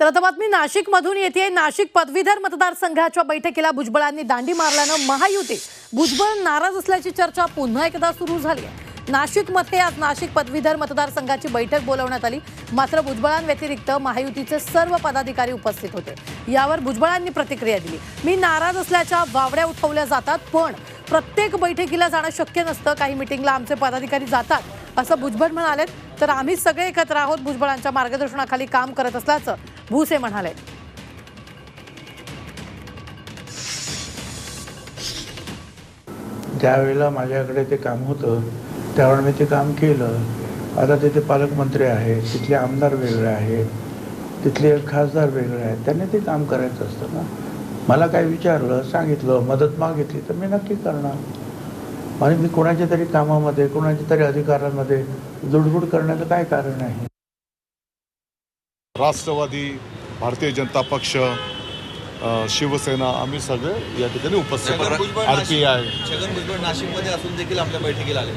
तर आता बातमी नाशिकमधून येते. नाशिक पदवीधर मतदारसंघाच्या बैठकीला भुजबळांनी दांडी मारल्यानं महायुती. भुजबळ नाराज असल्याची चर्चा पुन्हा एकदा सुरू झाली आहे. नाशिकमध्ये आज नाशिक पदवीधर मतदारसंघाची बैठक बोलवण्यात आली. मात्र भुजबळांव्यतिरिक्त महायुतीचे सर्व पदाधिकारी उपस्थित होते. यावर भुजबळांनी प्रतिक्रिया दिली. मी नाराज असल्याच्या वावड्या उठवल्या जातात पण प्रत्येक बैठकीला जाणं शक्य नसतं. काही मिटिंगला आमचे पदाधिकारी जातात असं भुजबळ म्हणाले तर आम्ही सगळे एकत्र आहोत भुजबळांच्या मार्गदर्शनाखाली काम करत असल्याचं भुसे म्हणाले. ज्यावेळेला माझ्याकडे ते काम होतं त्यावेळेला मी ते काम केलं. आता तिथे पालकमंत्री आहेत तिथले आमदार वेगळे आहेत तिथले खासदार वेगळे आहेत त्यांनी ते काम करायचं असतं ना. मला काय विचारलं सांगितलं मदत मागितली तर मी नक्की करणार. आणि मी कोणाच्या तरी कामामध्ये कोणाच्या तरी अधिकारांमध्ये जुडबुड करण्याचं काय कारण आहे? राष्ट्रवादी भारतीय जनता पक्ष शिवसेना आम्ही सगळे या ठिकाणी उपस्थित R P I Chhagan Bhujbal नाशिकमध्ये असून देखील आपल्या बैठकीला आहेत.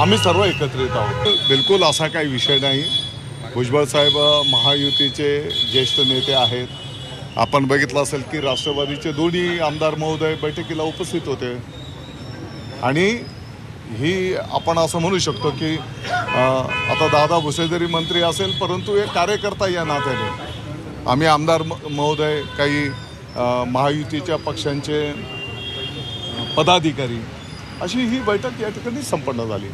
आम्ही सर्व एकत्रित आहोत. बिलकुल असा काही विषय नाही. भुजबळ साहेब महायुतीचे ज्येष्ठ नेते आहेत. आपण बघितलं असेल की राष्ट्रवादीचे दोन्ही आमदार महोदय बैठकीला उपस्थित होते. आणि ही आपण असं म्हणू शकतो की आता दादा भुसे जरी मंत्री असेल परंतु हे कार्यकर्ता या नात्याने. आम्ही आमदार म- महोदय काही महायुतीच्या पक्षांचे पदाधिकारी अशी ही बैठक या ठिकाणी संपन्न झाली.